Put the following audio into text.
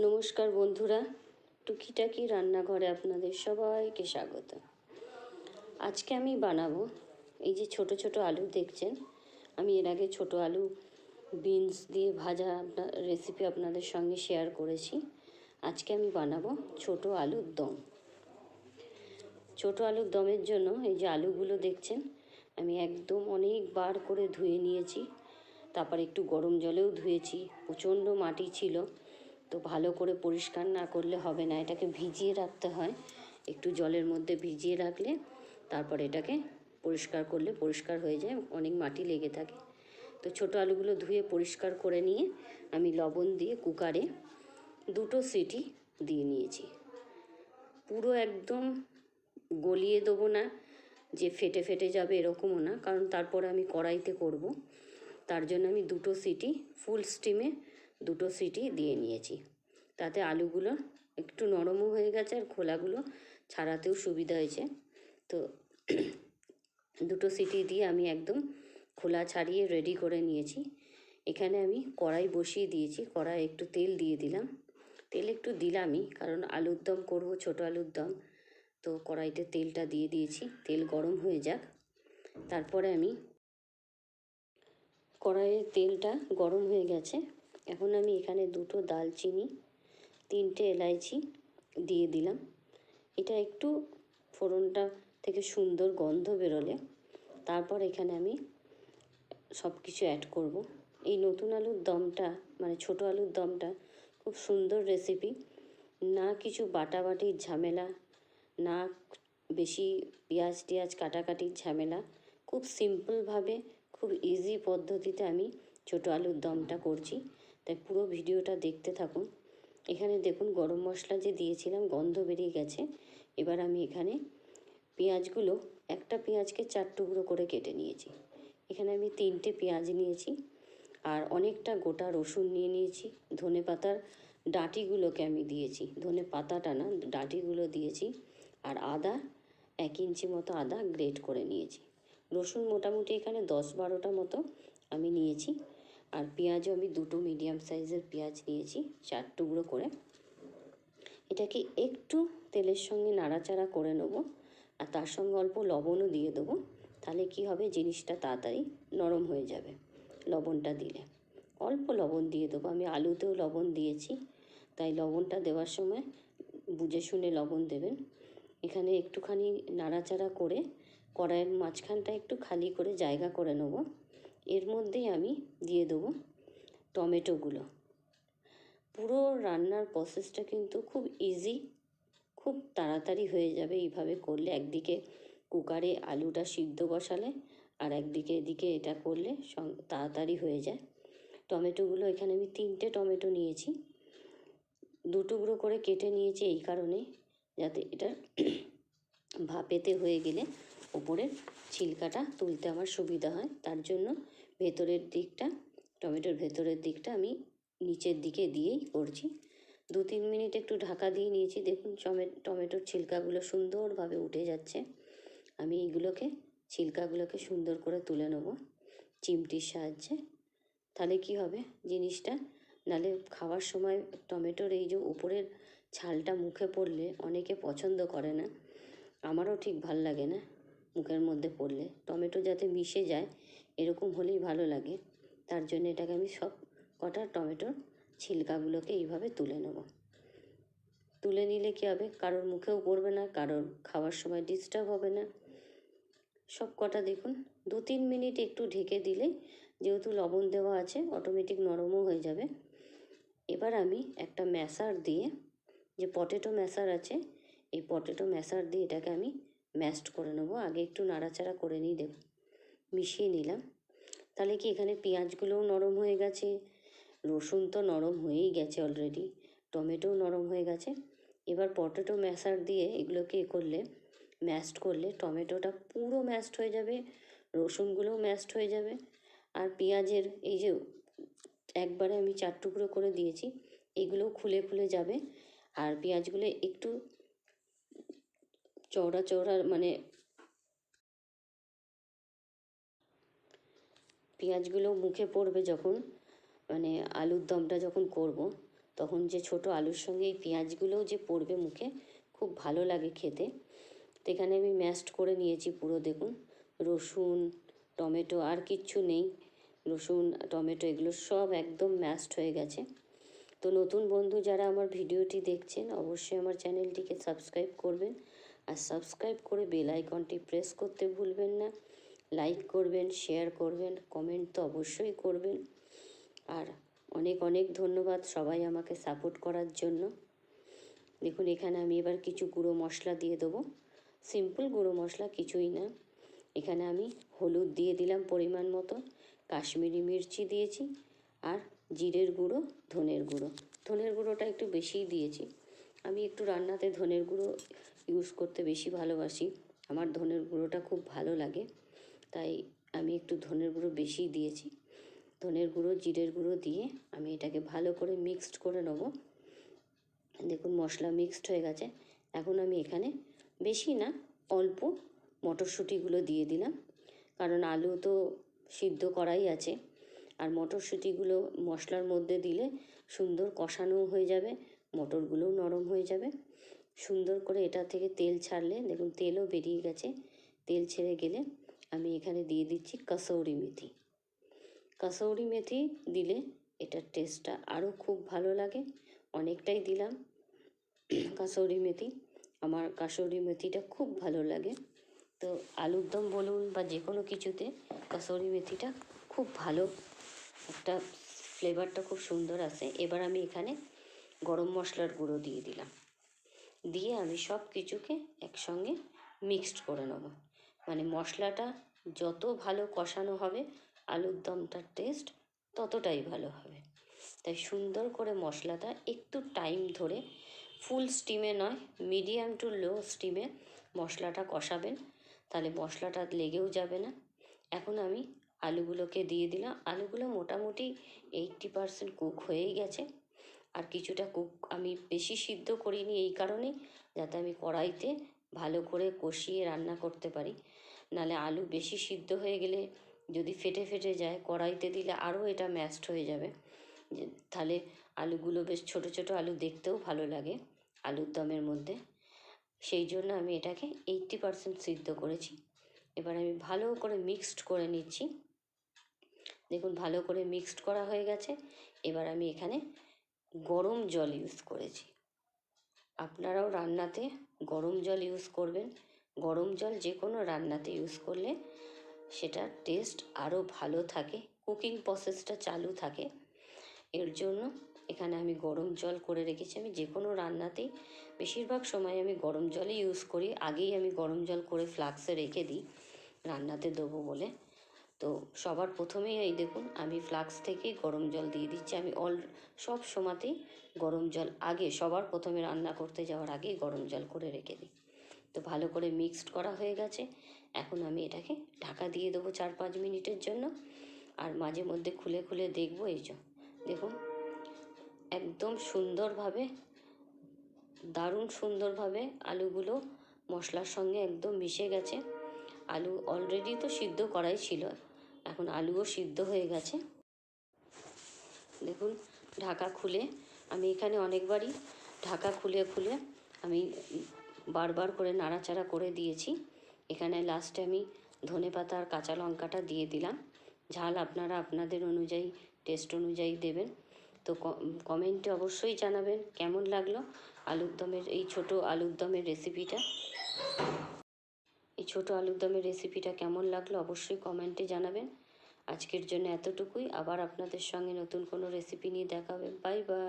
নমস্কার বন্ধুরা, টুকিটাকি রান্নাঘরে আপনাদের সবাইকে স্বাগত। আজকে আমি বানাবো এই যে ছোট ছোট আলু, দেখছেন? আমি এর আগে ছোট আলু, বিনস দিয়ে ভাজা আপনার রেসিপি আপনাদের সঙ্গে শেয়ার করেছি। আজকে আমি বানাবো ছোট আলুর দম। ছোট আলুর দমের জন্য এই যে আলুগুলো, দেখছেন? আমি একদম অনেকবার করে ধুয়ে নিয়েছি। তারপর একটু গরম জলেও ধুয়েছি, প্রচণ্ড মাটি ছিল। তো ভালো করে পরিষ্কার না করলে হবে না। এটাকে ভিজিয়ে রাখতে হয়। একটু জলের মধ্যে ভিজিয়ে রাখলে তারপর এটাকে পরিষ্কার করলে পরিষ্কার হয়ে যায়, অনেক মাটি লেগে থাকে। তো ছোটো আলুগুলো ধুয়ে পরিষ্কার করে নিয়ে আমি লবণ দিয়ে কুকারে দুটো সিটি দিয়ে নিয়েছি। পুরো একদম গলিয়ে দেবো না, যে ফেটে ফেটে যাবে এরকমও না, কারণ তারপরে আমি কড়াইতে করব। তার জন্য আমি দুটো সিটি ফুল স্টিমে দুটো সিটি দিয়ে নিয়েছি। তাতে আলুগুলো একটু নরমও হয়ে গেছে আর খোলাগুলো ছাড়াতেও সুবিধা হয়েছে। তো দুটো সিটি দিয়ে আমি একদম খোলা ছাড়িয়ে রেডি করে নিয়েছি। এখানে আমি কড়াই বসিয়ে দিয়েছি কড়াই একটু তেল দিয়ে দিলাম। তেল একটু দিলামই, কারণ আলুর দম করব, ছোটো আলুর দম। তো কড়াইতে তেলটা দিয়ে দিয়েছি, তেল গরম হয়ে যাক। তারপরে আমি কড়াইয়ের তেলটা গরম হয়ে গেছে। এখন আমি এখানে দুটো দালচিনি, তিনটে এলাইচি দিয়ে দিলাম। এটা একটু ফোড়নটা থেকে সুন্দর গন্ধ বেরোলে, তারপর এখানে আমি সব কিছু অ্যাড করব। এই নতুন আলুর দমটা মানে ছোট আলুর দমটা খুব সুন্দর রেসিপি না কিছু বাটাবাটির ঝামেলা, না বেশি পেঁয়াজ টিয়াজ কাটাকাটির ঝামেলা। খুব সিম্পলভাবে খুব ইজি পদ্ধতিতে আমি ছোটো আলুর দমটা করছি। তাই পুরো ভিডিওটা দেখতে থাকুন। এখানে দেখুন, গরম মশলা যে দিয়েছিলাম, গন্ধ বেরিয়ে গেছে। এবার আমি এখানে পেঁয়াজগুলো, একটা পেঁয়াজকে চার টুকরো করে কেটে নিয়েছি। এখানে আমি তিনটে পেঁয়াজ নিয়েছি আর অনেকটা গোটা রসুন নিয়ে নিয়েছি। ধনে পাতার ডাঁটিগুলোকে আমি দিয়েছি। ধনে পাতাটা না, ডাঁটিগুলো দিয়েছি আর আদা, এক ইঞ্চি মতো আদা গ্রেট করে নিয়েছি। রসুন মোটামুটি এখানে দশ বারোটা মতো আমি নিয়েছি। আর পেঁয়াজও আমি দুটো মিডিয়াম সাইজের পেঁয়াজ নিয়েছি চার টুকরো করে। এটাকে একটু তেলের সঙ্গে নাড়াচাড়া করে নেব, আর তার সঙ্গে অল্প লবণও দিয়ে দেবো। তাহলে কি হবে, জিনিসটা তাড়াতাড়ি নরম হয়ে যাবে লবণটা দিলে। অল্প লবণ দিয়ে দেবো, আমি আলুতেও লবণ দিয়েছি, তাই লবণটা দেওয়ার সময় বুঝে শুনে লবণ দেবেন। এখানে একটুখানি নাড়াচাড়া করে কড়াইয়ের মাঝখানটা একটু খালি করে জায়গা করে নেব। এর মধ্যেই আমি দিয়ে দেবো টমেটোগুলো। পুরো রান্নার প্রসেসটা কিন্তু খুব ইজি খুব তাড়াতাড়ি হয়ে যাবে এইভাবে করলে। একদিকে কুকারে আলুটা সিদ্ধ বসালে আর একদিকে এদিকে এটা করলে তাড়াতাড়ি হয়ে যায়। টমেটোগুলো এখানে আমি তিনটে টমেটো নিয়েছি। দু টুকরো করে কেটে নিয়েছি এই কারণে যাতে এটা ভাপেতে হয়ে গেলে ওপরের ছিলকাটা তুলতে আমার সুবিধা হয়। তার জন্য ভেতরের দিকটা, টমেটোর ভেতরের দিকটা আমি নিচের দিকে দিয়েই করছি। দু তিন মিনিট একটু ঢাকা দিয়ে নিয়েছি। দেখুন টমেটোর ছিলকাগুলো সুন্দরভাবে উঠে যাচ্ছে। আমি এইগুলোকে, ছিলকাগুলোকে সুন্দর করে তুলে নেব চিমটির সাহায্যে। তাহলে কি হবে জিনিসটা? নালে খাওয়ার সময় টমেটোর এই যে উপরের ছালটা মুখে পড়লে অনেকে পছন্দ করে না। আমারও ঠিক ভালো লাগে না মুখের মধ্যে পড়লে। টমেটো যাতে মিশে যায় এরকম হলেই ভালো লাগে। তার জন্য এটাকে আমি সব কটা টমেটোর ছিলকাগুলোকে এইভাবে তুলে নেব। তুলে নিলে কী হবে? কারোর মুখেও পড়বে না, কারোর খাওয়ার সময় ডিস্টার্ব হবে না। সব কটা দেখুন, দু তিন মিনিট একটু ঢেকে দিলে যেহেতু লবণ দেওয়া আছে অটোমেটিক নরমও হয়ে যাবে। এবার আমি একটা ম্যাশার দিয়ে, যে পটেটো ম্যাশার আছে, এই পটেটো ম্যাশার দিয়ে এটাকে আমি ম্যাশড করে নেব। আগে একটু নাড়াচাড়া করে নিই দেব মিশিয়ে নিলাম। তাহলে কি এখানে পেঁয়াজগুলোও নরম হয়ে গেছে? রসুন তো নরম হয়েই গেছে অলরেডি টমেটোও নরম হয়ে গেছে। এবার পটেটো ম্যাশার দিয়ে এগুলোকে এ করলে ম্যাশড করলে টমেটোটা পুরো ম্যাশড হয়ে যাবে, রসুনগুলোও ম্যাশড হয়ে যাবে। আর পেঁয়াজের এই যে একবারে আমি চার টুকরো করে দিয়েছি এগুলো খুলে খুলে যাবে। আর পেঁয়াজগুলো একটু চওড়া চওড়া মানে পেঁয়াজগুলো মুখে পড়বে যখন মানে আলুর দমটা যখন করব, তখন যে ছোট আলুর সঙ্গে এই পেঁয়াজগুলোও যে পড়বে মুখে, খুব ভালো লাগে খেতে। তো এখানে আমি ম্যাশড করে নিয়েছি পুরো, দেখুন। রসুন, টমেটো, আর কিচ্ছু নেই। রসুন, টমেটো এগুলো সব একদম ম্যাশড হয়ে গেছে। তো নতুন বন্ধু যারা আমার ভিডিওটি দেখছেন, অবশ্যই আমার চ্যানেলটিকে সাবস্ক্রাইব করবেন। আর সাবস্ক্রাইব করে বেল আইকনটি প্রেস করতে ভুলবেন না। লাইক করবেন শেয়ার করবেন কমেন্ট তো অবশ্যই করবেন। আর অনেক অনেক ধন্যবাদ সবাই আমাকে সাপোর্ট করার জন্য। দেখুন, এখানে আমি এবার কিছু গুঁড়ো মশলা দিয়ে দেবো। সিম্পল গুঁড়ো মশলা কিছুই না। এখানে আমি হলুদ দিয়ে দিলাম পরিমাণ মতো। কাশ্মীরি মির্চি দিয়েছি আর জিরের গুঁড়ো, ধনের গুঁড়ো। ধনের গুঁড়োটা একটু বেশিই দিয়েছি। আমি একটু রান্নাতে ধনের গুঁড়ো ইউজ করতে বেশি ভালোবাসি। আমার ধনের গুঁড়োটা খুব ভালো লাগে। তাই আমি একটু ধনের গুঁড়ো বেশিই দিয়েছি। ধনের গুঁড়ো, জিরের গুঁড়ো দিয়ে আমি এটাকে ভালো করে মিক্সড করে নেব। দেখুন মশলা মিক্সড হয়ে গেছে। এখন আমি এখানে বেশি না, অল্প মটরশুঁটিগুলো দিয়ে দিলাম। কারণ আলু তো সিদ্ধ করাই আছে। আর মটরশুঁটিগুলো মশলার মধ্যে দিলে সুন্দর কষানোও হয়ে যাবে, মটরগুলোও নরম হয়ে যাবে। সুন্দর করে এটা থেকে তেল ছাড়লে, দেখুন তেলও বেরিয়ে গেছে। তেল ছেড়ে গেলে আমি এখানে দিয়ে দিচ্ছি কাসৌরি মেথি। কাসৌরি মেথি দিলে এটার টেস্টটা আরও খুব ভালো লাগে। অনেকটাই দিলাম কাসৌরি মেথি। আমার কাসৌরি মেথিটা খুব ভালো লাগে। তো আলুর দম বলুন বা যে কোনো কিছুতে কাসৌরি মেথিটা খুব ভালো একটা ফ্লেভারটা খুব সুন্দর আসে। এবার আমি এখানে গরম মশলার গুঁড়ো দিয়ে দিলাম। দিয়ে আমি সব কিছুকে একসঙ্গে মিক্সড করে নেব। মানে মশলাটা যত ভালো কষানো হবে, আলুর দমটার টেস্ট ততটাই ভালো হবে। তাই সুন্দর করে মশলাটা একটু টাইম ধরে ফুল স্টিমে নয় মিডিয়াম টু লো স্টিমে মশলাটা কষাবেন। তাহলে মশলাটা লেগেও যাবে না। এখন আমি আলুগুলোকে দিয়ে দিলাম। আলুগুলো মোটামুটি এইটটি পারসেন্ট কুক হয়েই গেছে। আর কিছুটা কুক আমি বেশি সিদ্ধ করিনি এই কারণেই, যাতে আমি কড়াইতে ভালো করে কষিয়ে রান্না করতে পারি। নালে আলু বেশি সিদ্ধ হয়ে গেলে যদি ফেটে ফেটে যায়, কড়াইতে দিলে আরও এটা ম্যাশড হয়ে যাবে। তাহলে আলুগুলো বেশ ছোট ছোট আলু দেখতেও ভালো লাগে আলুর দমের মধ্যে। সেই জন্য আমি এটাকে এইটটি পারসেন্ট সিদ্ধ করেছি। এবার আমি ভালো করে মিক্সড করে নিচ্ছি। দেখুন, ভালো করে মিক্সড করা হয়ে গেছে। এবার আমি এখানে গরম জল ইউজ করেছি। আপনারাও রান্নাতে গরম জল ইউজ করবেন। গরম জল যে কোনো রান্নাতে ইউজ করলে সেটার টেস্ট আরও ভালো থাকে কুকিং প্রসেসটা চালু থাকে। এর জন্য এখানে আমি গরম জল করে রেখেছি। আমি যে কোনো রান্নাতেই বেশিরভাগ সময় আমি গরম জলই ইউজ করি। আগেই আমি গরম জল করে ফ্লাক্সে রেখে দিই, রান্নাতে দেবো বলে। তো সবার প্রথমেই এই দেখুন, আমি ফ্লাক্স থেকেই গরম জল দিয়ে দিচ্ছি। আমি অল সব সময়তেই গরম জল আগে, সবার প্রথমে রান্না করতে যাওয়ার আগেই গরম জল করে রেখে দিই। তো ভালো করে মিক্সড করা হয়ে গেছে। এখন আমি এটাকে ঢাকা দিয়ে দেবো চার পাঁচ মিনিটের জন্য। আর মাঝে মধ্যে খুলে খুলে দেখব এই যে, দেখুন, একদম সুন্দরভাবে, দারুণ সুন্দরভাবে আলুগুলো মশলার সঙ্গে একদম মিশে গেছে। আলু অলরেডি তো সিদ্ধ করাই ছিল, এখন আলুও সিদ্ধ হয়ে গেছে। দেখুন, ঢাকা খুলে, আমি এখানে অনেকবারই ঢাকা খুলে খুলে আমি বারবার করে নাড়াচাড়া করে দিয়েছি। এখানে লাস্টে আমি ধনে পাতা আর কাঁচা লঙ্কাটা দিয়ে দিলাম। ঝাল আপনারা আপনাদের অনুযায়ী টেস্ট অনুযায়ী দেবেন। তো কমেন্টে অবশ্যই জানাবেন কেমন লাগল আলুর দমের, এই ছোট আলুর দমের রেসিপিটা এই ছোট আলুর দমের রেসিপিটা কেমন লাগল অবশ্যই কমেন্টে জানাবেন। আজকের জন্য এতটুকুই। আবার আপনাদের সঙ্গে নতুন কোনো রেসিপি নিয়ে দেখা হবে। Bye bye